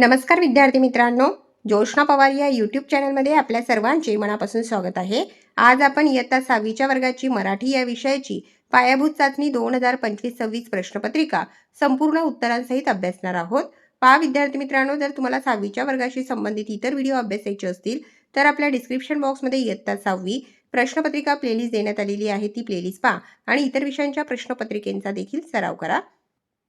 नमस्कार विद्यार्थी मित्रांनो जोशना पवार या यूट्यूब चॅनलमध्ये आपल्या सर्वांचे मनापासून स्वागत आहे. आज आपण इयत्ता सहावीच्या वर्गाची मराठी या विषयाची पायाभूत चाचणी दोन हजार पंचवीस सव्वीस प्रश्नपत्रिका संपूर्ण उत्तरांसहित अभ्यासणार आहोत. पहा विद्यार्थी मित्रांनो जर तुम्हाला सहावीच्या वर्गाशी संबंधित इतर व्हिडिओ अभ्यासायचे असतील तर आपल्या डिस्क्रिप्शन बॉक्समध्ये इयत्ता सहावी प्रश्नपत्रिका प्लेलिस्ट देण्यात आलेली आहे ती प्लेलिस्ट पहा. आणि इतर विषयांच्या प्रश्नपत्रिकेंचा देखील सराव करा.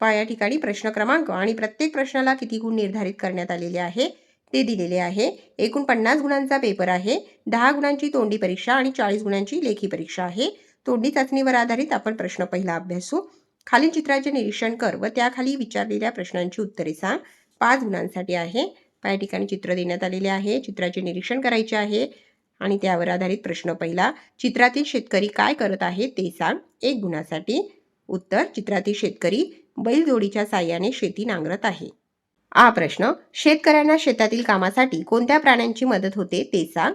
पहा या ठिकाणी प्रश्न क्रमांक आणि प्रत्येक प्रश्नाला किती गुण निर्धारित करण्यात आलेले आहे ते दिलेले आहे. एकूण पन्नास गुणांचा पेपर आहे दहा गुणांची तोंडी परीक्षा आणि चाळीस गुणांची लेखी परीक्षा आहे. तोंडी चाचणीवर आधारित आपण प्रश्न पहिला अभ्यासू. खालील चित्राचे निरीक्षण कर व त्याखाली विचारलेल्या प्रश्नांची उत्तरे सांग. पाच गुणांसाठी आहे. पाया ठिकाणी चित्र देण्यात आलेले आहे. चित्राचे निरीक्षण करायचे आहे आणि त्यावर आधारित प्रश्न पहिला. चित्रातील शेतकरी काय करत आहे ते सांग. एक गुणासाठी उत्तर चित्रातील शेतकरी बैलजोडीच्या साह्याने शेती नांगरत आहे. हा प्रश्न शेतकऱ्यांना शेतातील कामासाठी कोणत्या प्राण्यांची मदत होते ते सांग.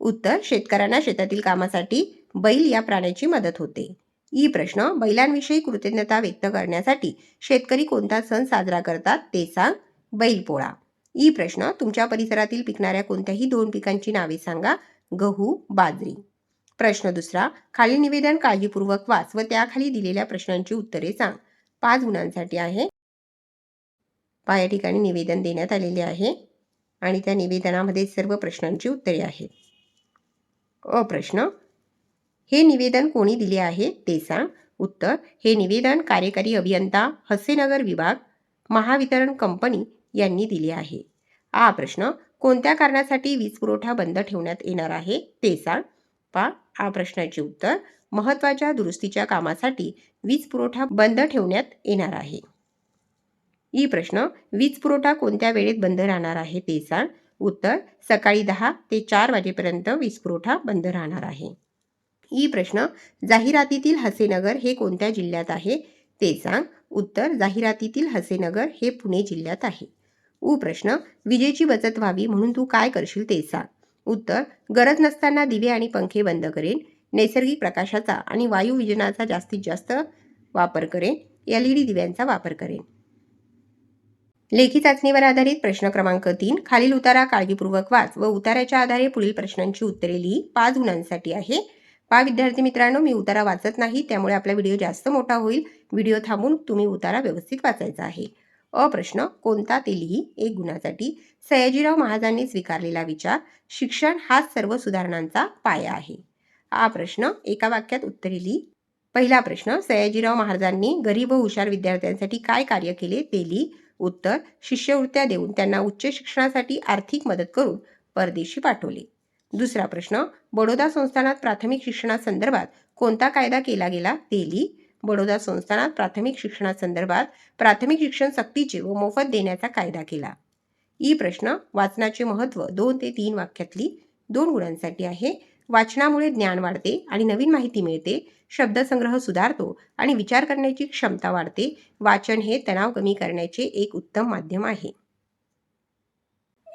उत्तर शेतकऱ्यांना शेतातील कामासाठी बैल या प्राण्याची मदत होते. ई प्रश्न बैलांविषयी कृतज्ञता व्यक्त करण्यासाठी शेतकरी कोणता सण साजरा करतात ते सांग. बैलपोळा ई प्रश्न तुमच्या परिसरातील पिकणाऱ्या कोणत्याही दोन पिकांची नावे सांगा. गहू बाजरी. प्रश्न दुसरा खाली निवेदन काळजीपूर्वक वाच व त्याखाली दिलेल्या प्रश्नांची उत्तरे सांग. पाच गुणांसाठी आहे. पा या ठिकाणी निवेदन देण्यात आलेले आहे. आणि त्या निवेदनामध्ये सर्व प्रश्नांची उत्तरे आहेत. अ प्रश्न. हे निवेदन कोणी दिले आहे? ते सांग. उत्तर. हे निवेदन कार्यकारी अभियंता हसेनगर विभाग महावितरण कंपनी यांनी दिले आहे. आ प्रश्न. कोणत्या कारणासाठी वीज पुरवठा बंद ठेवण्यात येणार आहे? ते सांग. पा. हा प्रश्नाचे उत्तर महत्त्वाच्या दुरुस्तीच्या कामासाठी वीज पुरवठा बंद ठेवण्यात येणार आहे. ई प्रश्न वीज पुरवठा कोणत्या वेळेत बंद राहणार आहे ते सांग. उत्तर सकाळी दहा ते चार वाजेपर्यंत वीज पुरवठा बंद राहणार आहे. ई प्रश्न जाहिरातीतील हसेनगर हे कोणत्या जिल्ह्यात आहे ते सांग. उत्तर जाहिरातीतील हसेनगर हे पुणे जिल्ह्यात आहे. उ प्रश्न विजेची बचत व्हावी म्हणून तू काय करशील ते सांग. उत्तर गरज नसताना दिवे आणि पंखे बंद करेन नैसर्गिक प्रकाशाचा आणि वायू विजनाचा जास्तीत जास्त वापर करेन एल ई डी दिव्यांचा वापर करेन. लेखी चाचणीवर आधारित प्रश्न क्रमांक तीन खालील उतारा काळजीपूर्वक वाच व उताराच्या आधारे पुढील प्रश्नांची उत्तरे लिही. पाच गुणांसाठी आहे. पा विद्यार्थी मित्रांनो मी उतारा वाचत नाही त्यामुळे आपला व्हिडिओ जास्त मोठा होईल. व्हिडिओ थांबून तुम्ही उतारा व्यवस्थित वाचायचा आहे. अ प्रश्न कोणता तेलीही एक गुणासाठी? सयाजीराव महाजांनी स्वीकारलेला विचार शिक्षण हाच सर्व सुधारणांचा पाया आहे. हा प्रश्न एका वाक्यात उत्तरे लिही. पहिला प्रश्न सयाजीराव महाराजांनी गरीब व हुशार विद्यार्थ्यांसाठी काय कार्य केले? ते लिही उत्तर शिष्यवृत्त्या देऊन त्यांना उच्च शिक्षणासाठी आर्थिक मदत करून परदेशी पाठवले. दुसरा प्रश्न बडोदा संस्थानात प्राथमिक शिक्षणासंदर्भात कोणता कायदा केला गेला? ते लिही बडोदा संस्थानात प्राथमिक शिक्षणासंदर्भात प्राथमिक शिक्षण सक्तीचे व मोफत देण्याचा कायदा केला. ई प्रश्न वाचनाचे महत्त्व दोन ते तीन वाक्यातली दोन गुणांसाठी आहे. वाचनामुळे ज्ञान वाढते आणि नवीन माहिती मिळते. शब्दसंग्रह सुधारतो आणि विचार करण्याची क्षमता वाढते. वाचन हे तणाव कमी करण्याचे एक उत्तम माध्यम आहे.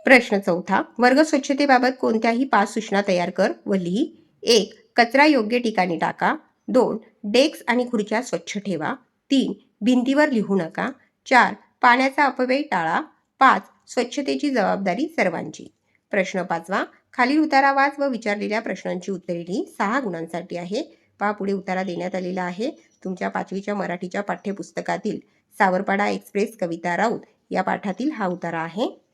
प्रश्न चौथा वर्ग स्वच्छतेबाबत कोणत्याही पाच सूचना तयार कर व लिही. एक कचरा योग्य ठिकाणी टाका. दोन डेक्स आणि खुर्च्या स्वच्छ ठेवा. तीन भिंतीवर लिहू नका. चार पाण्याचा अपव्यय टाळा. पाच स्वच्छतेची जबाबदारी सर्वांची. प्रश्न पाचवा खालील उतारा वाच व विचारलेल्या प्रश्नांची उत्तरे लिही. सहा गुणांसाठी आहे. पहा पुढे उतारा देण्यात आलेला आहे. तुमच्या पाचवीच्या मराठीच्या पाठ्यपुस्तकातील सावरपाडा एक्सप्रेस कविता राऊत या पाठातील हा उतारा आहे.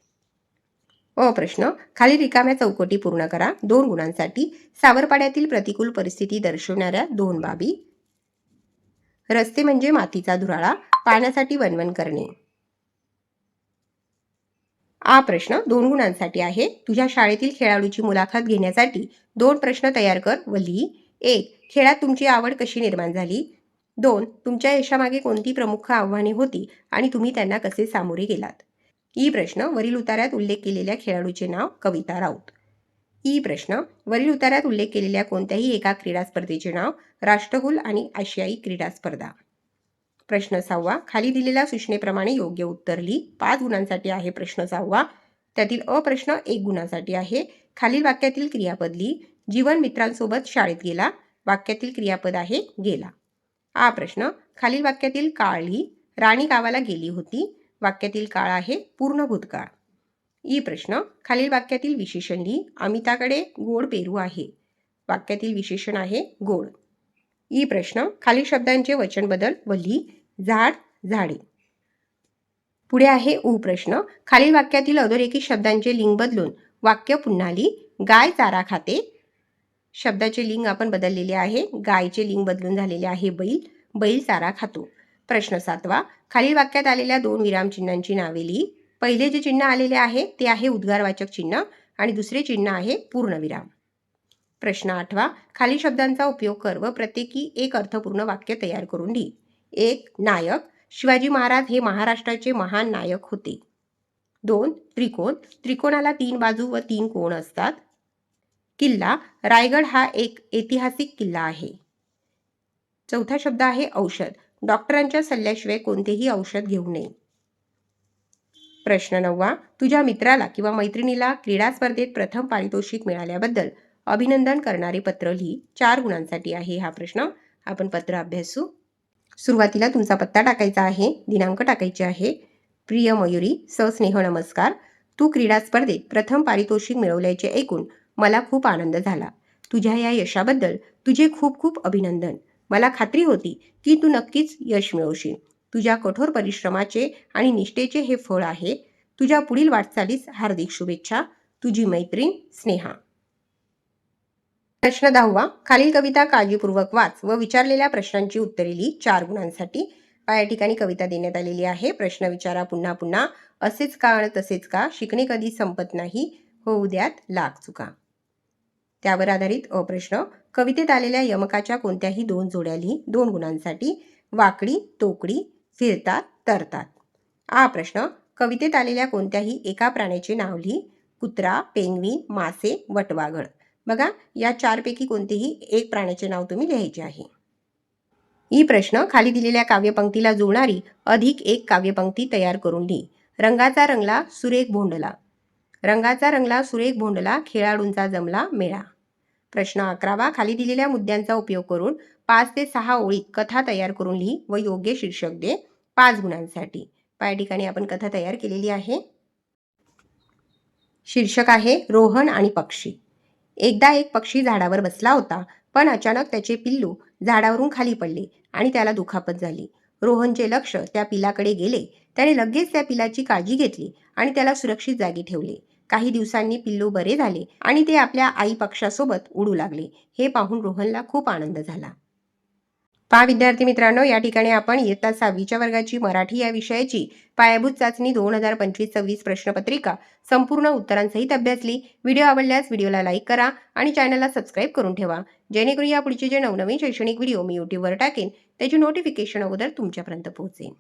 अ प्रश्न. खाली रिकाम्या चौकटी पूर्ण करा. दोन गुणांसाठी सावरपाड्यातील प्रतिकूल परिस्थिती दर्शवणाऱ्या दोन बाबी. रस्ते म्हणजे मातीचा धुराळा पाण्यासाठी वनवन करणे. हा प्रश्न. दोन गुणांसाठी आहे. तुझ्या शाळेतील खेळाडूची मुलाखत घेण्यासाठी दोन प्रश्न तयार कर व लिही. एक खेळात तुमची आवड कशी निर्माण झाली? दोन तुमच्या यशामागे कोणती प्रमुख आव्हाने होती? आणि तुम्ही त्यांना कसे सामोरे गेलात? ई प्रश्न वरील उतार्यात उल्लेख केलेल्या खेळाडूचे नाव कविता राऊत. ई प्रश्न वरील उतार्यात उल्लेख केलेल्या कोणत्याही एका क्रीडा स्पर्धेचे नाव राष्ट्रकुल आणि आशियाई क्रीडा स्पर्धा. प्रश्न सहावा खाली दिलेल्या सूचनेप्रमाणे योग्य उत्तर लिही. पाच गुणांसाठी आहे प्रश्न सहावा. त्यातील अ प्रश्न एक गुणासाठी आहे. खालील वाक्यातील क्रियापद लिही. जीवन मित्रांसोबत शाळेत गेला. वाक्यातील क्रियापद आहे गेला. आ प्रश्न खालील वाक्यातील काळ लिही. राणी गावाला गेली होती. वाक्यातील काळ आहे पूर्ण भूतकाळ. ई प्रश्न खालील वाक्यातील विशेषण लिही अमिताकडे गोड पेरू आहे. वाक्यातील विशेषण आहे गोड. ई प्रश्न खालील शब्दांचे वचन बदल व लिही झाड झाडे. पुढे आहे उ प्रश्न खालील वाक्यातील अधोरेखित शब्दांचे लिंग बदलून वाक्य पुन्हा लिही गाय चारा खाते. शब्दाचे लिंग आपण बदललेले आहे गायचे लिंग बदलून झालेले आहे बैल बैल चारा खातो. प्रश्न सातवा. खालील वाक्यात आलेल्या दोन विरामचिन्हांची नावे लिही. पहिले जे चिन्ह आलेले आहे ते आहे उद्गारवाचक चिन्ह आणि दुसरे चिन्ह आहे पूर्णविराम. प्रश्न आठवा. खालील शब्दांचा उपयोग कर व प्रत्येकी एक अर्थपूर्ण वाक्य तयार करून लिही. एक नायक. शिवाजी महाराज हे महाराष्ट्राचे महान नायक होते. दोन त्रिकोण. त्रिकोणाला तीन बाजू व तीन कोण असतात? किल्ला. रायगड हा एक ऐतिहासिक किल्ला आहे. चौथा शब्द आहे औषध. डॉक्टरांच्या सल्ल्याशिवाय कोणतेही औषध घेऊ नये. प्रश्न नववा तुझ्या मित्राला किंवा मैत्रिणीला क्रीडा स्पर्धेत प्रथम पारितोषिक मिळाल्याबद्दल अभिनंदन करणारे पत्र लिही. चार गुणांसाठी आहे हा प्रश्न. आपण पत्र अभ्यासू. सुरुवातीला तुमचा पत्ता टाकायचा आहे. दिनांक टाकायचे आहे. प्रिय मयुरी सस्नेह नमस्कार. तू क्रीडा स्पर्धेत प्रथम पारितोषिक मिळवल्याचे ऐकून मला खूप आनंद झाला. तुझ्या या यशाबद्दल तुझे खूप खूप अभिनंदन. मला खात्री होती की तू नक्कीच यश मिळवशील. तुझ्या कठोर परिश्रमाचे आणि निष्ठेचे हे फळ आहे. तुझ्या पुढील वाटचालीस हार्दिक शुभेच्छा. तुझी मैत्रीण स्नेहा. प्रश्न दहावा. खालील कविता काळजीपूर्वक वाच व विचारलेल्या प्रश्नांची उत्तरे लिही. चार गुणांसाठी. या ठिकाणी कविता देण्यात आलेली आहे. प्रश्न विचारा पुन्हा पुन्हा. असेच का आणि तसेच का? शिकणे कधी संपत नाही. होऊ द्यात. लाख चुका. त्यावर आधारित अप्रश्न कवितेत आलेल्या यमकाच्या कोणत्याही दोन जोड्या लिही दोन गुणांसाठी वाकडी तोकडी फिरतात तरतात. हा प्रश्न कवितेत आलेल्या कोणत्याही एका प्राण्याचे नाव लिही कुत्रा पेंगवीन मासे वटवाघळ. बघा या चारपैकी कोणतेही एक प्राण्याचे नाव तुम्ही लिहायचे आहे. ही प्रश्न खाली दिलेल्या काव्यपंक्तीला जुळणारी अधिक एक काव्यपंक्ती तयार करून लिही. रंगाचा रंगला सुरेख भोंडला. रंगाचा रंगला सुरेख भोंडला खेळाडूंचा जमला मेळा. प्रश्न अकरावा खाली दिलेल्या मुद्द्यांचा उपयोग करून पाच ते सहा ओळीत कथा तयार करून लिही व योग्य शीर्षक दे पाच गुणांसाठी. या ठिकाणी आपण कथा तयार केलेली आहे. शीर्षक आहे रोहन आणि पक्षी. एकदा एक पक्षी झाडावर बसला होता पण अचानक त्याचे पिल्लू झाडावरून खाली पडले आणि त्याला दुखापत झाली. रोहनचे लक्ष त्या पिलाकडे गेले. त्याने लगेच त्या पिलाची काळजी घेतली आणि त्याला सुरक्षित जागी ठेवले. काही दिवसांनी पिल्लू बरे झाले आणि ते आपल्या आई पक्षासोबत उडू लागले. हे पाहून रोहनला खूप आनंद झाला. पहा विद्यार्थी मित्रांनो या ठिकाणी आपण इयत्ता सहावीच्या वर्गाची मराठी या विषयाची पायाभूत चाचणी दोन हजार पंचवीस सव्वीस प्रश्नपत्रिका. संपूर्ण उत्तरांसहित अभ्यासली व्हिडिओ आवडल्यास व्हिडिओला लाईक करा आणि चॅनलला सबस्क्राईब करून ठेवा. जेणेकरून या पुढचे जे नवनवीन शैक्षणिक व्हिडिओ मी यूट्यूबवर टाकेन त्याची नोटिफिकेशन अगोदर तुमच्यापर्यंत पोहोचेन.